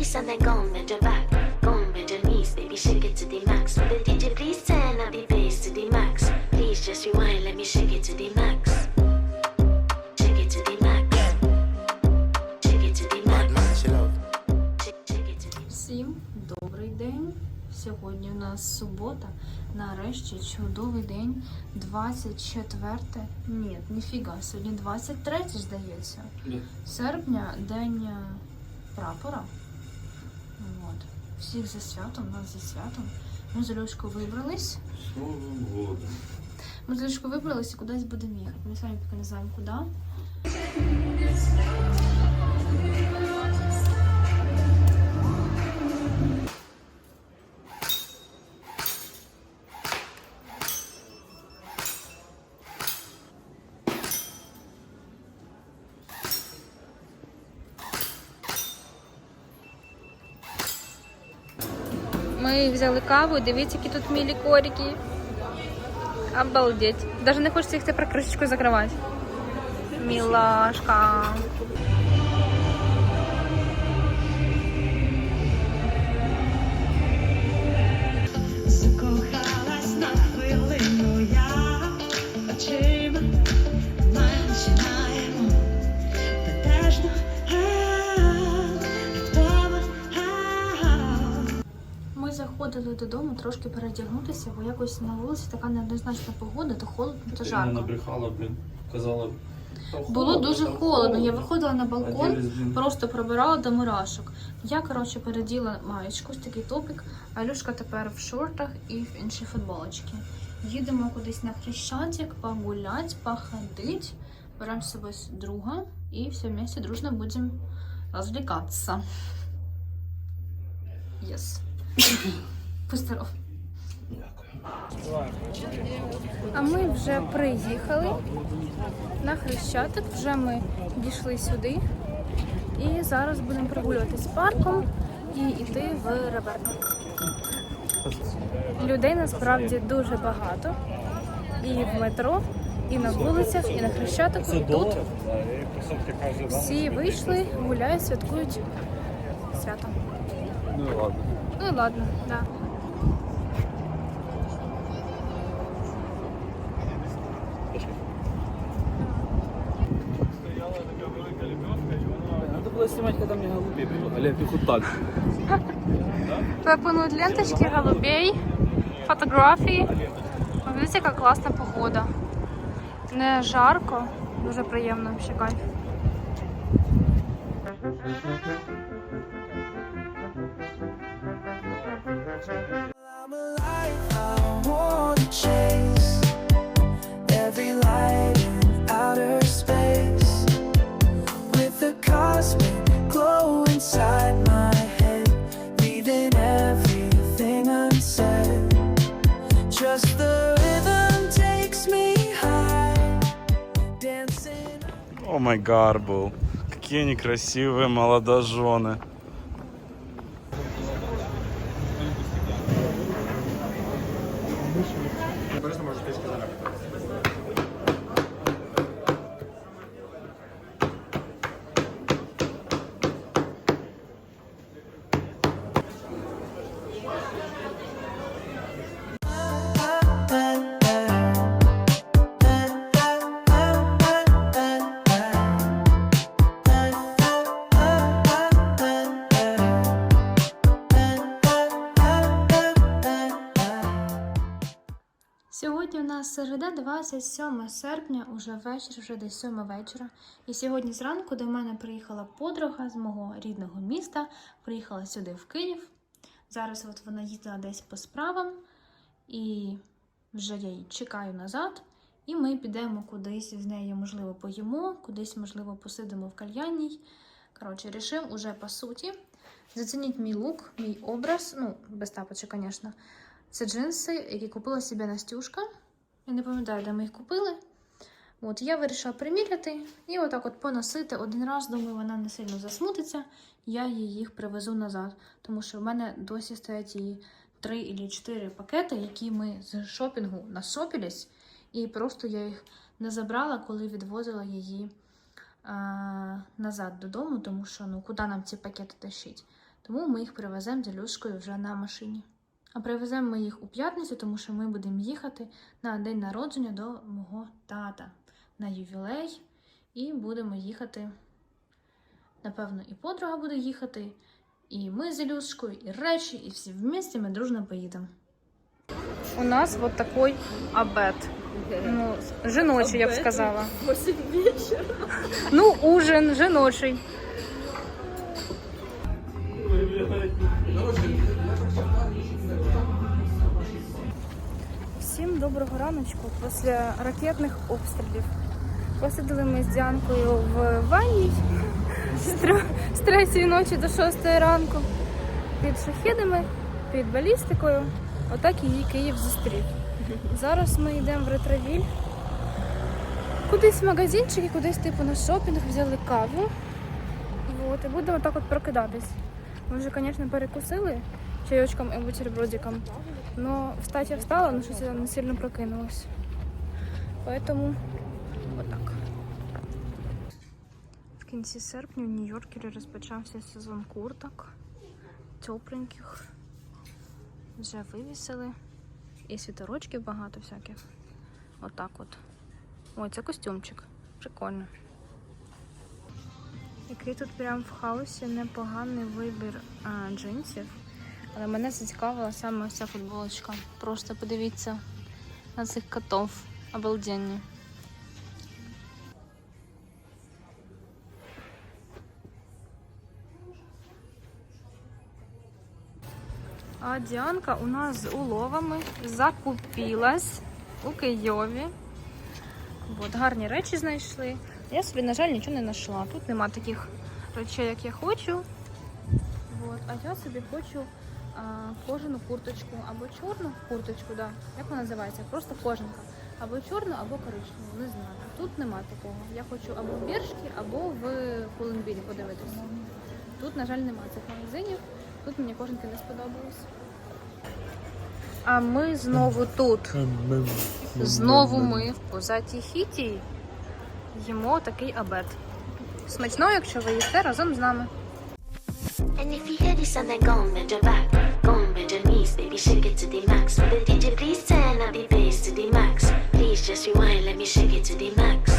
this and then go and bend your back. Go and bend your knees, baby, shake it to the max. With the DJ, please turn up the bass to the max. Please just rewind, let me shake it to the max. Shake it to the max. Shake it to the max. Всім добрий день. Сьогодні у нас субота. Нарешті чудовий день. 24. Ні, ніфіга, сьогодні 23, здається. Серпня, день е, прапора. От. Всіх за святом, нас за святом. Ми з Льошко вибрались. Словом. Ми з Льошко вибрались і кудись будемо їхати. Ми самі поки не знаємо куди. Ми взяли каву, дивіться, які тут милі корики. Обалдеть. Даже не хочеться їх тепер кришечку закривати. Мілашка. Закохалась на хвилину я очима Додому трошки передягнутися, бо якось на вулиці така неоднозначна погода, то холодно, то Вона жарко. набрехала, блін. Казала. «Та Було дуже та холодно. Я виходила на балкон, блін, просто пробирала до мурашок. Я, коротше, переділа маєчку, такий топік, а Люшка тепер в шортах і в іншій футболочці. Їдемо кудись на хрещатик, погулять, походить. Беремо з собою друга і все вместе дружно будемо розвлікатися. Yes. Поздоров. А ми вже приїхали на Хрещатик. Вже ми дійшли сюди. І зараз будемо прогулюватись парком і йти в Реберник. Людей насправді дуже багато. І в метро, і на вулицях, і на Хрещатику. І тут всі вийшли, гуляють, святкують свято. Ну ладно. Ну і ладно, да. Когда мне голубей придут. Олег, ты хоть так. Пропонують ленточки, голубей, фотографії. Дивіться, яка класна погода. Не жарко, дуже приємно, ще кайф. I'm alive, О май гар был. Какие они красивые молодожены. Просто может ты. Сьогодні у нас середа, 27 серпня, уже вечір, вже десь 7 вечора. І сьогодні зранку до мене приїхала подруга з мого рідного міста, приїхала сюди в Київ. Зараз от вона їздила десь по справам, і вже я її чекаю назад. І ми підемо кудись з нею, можливо, поїмо, кудись, можливо, посидимо в кальянній. Коротше, рішив уже по суті. Зацініть мій лук, мій образ, ну, без тапочок, звісно. Це джинси, які купила собі Настюшка. Я не пам'ятаю, де ми їх купили. От, я вирішила приміряти і отак от поносити один раз. Думаю, вона не сильно засмутиться. Я їй їх привезу назад. Тому що в мене досі стоять її три або чотири пакети, які ми з шопінгу насопілись. І просто я їх не забрала, коли відвозила її а, назад додому, тому що ну куди нам ці пакети тащить? Тому ми їх привеземо з Ілюшкою вже на машині. А привеземо ми їх у п'ятницю, тому що ми будемо їхати на день народження до мого тата на ювілей. І будемо їхати. Напевно, і подруга буде їхати, і ми з Ілюшкою, і речі, і всі вместе ми дружно поїдемо. У нас вот такой обед. Ну, жіночий, я б сказала. 8 вечера. Ну, ужин жіночий. Доброго раночку після ракетних обстрілів. Посиділи ми з Діанкою в ванні з третьої ночі до шостої ранку під шахідами, під балістикою. Отак її Київ зустрів. Зараз ми йдемо в ретровіль. Кудись в магазинчик і кудись типу на шопінг взяли каву. Вот, і будемо так от прокидатись. Ми вже, звісно, перекусили чайочком і бутербродиком. Но встать я встала, но щось я не сильно прокинулась. Поэтому вот так. В кінці серпня в Нью-Йоркері розпочався сезон курток, тепленьких. Вже вивісили. І світорочків багато всяких. Отак от. Ой, це костюмчик. Прикольно. Який тут прям в хаосі непоганий вибір а, джинсів. Але мене зацікавила саме ця футболочка. Просто подивіться на цих котов. Обалденні. А Діанка у нас з уловами закупилась у Києві. От, гарні речі знайшли. Я собі, на жаль, нічого не знайшла. Тут нема таких речей, як я хочу. От, а я собі хочу кожану курточку або чорну курточку, да. як вона називається? Просто кожанка. Або чорну, або коричневу, не знаю. Тут нема такого. Я хочу або в Біршки, або в Пуленбілі подивитися. Тут, на жаль, нема цих магазинів. Тут мені кожанки не сподобались. А ми знову тут. Знову ми в позатій хіті їмо такий обед. Смачно, якщо ви їсте разом з нами. And if you hear this then go bend your back, go and bend your knees, baby, shake it to the max. Will the DJ please turn up the bass to the max? Please just rewind, let me shake it to the max.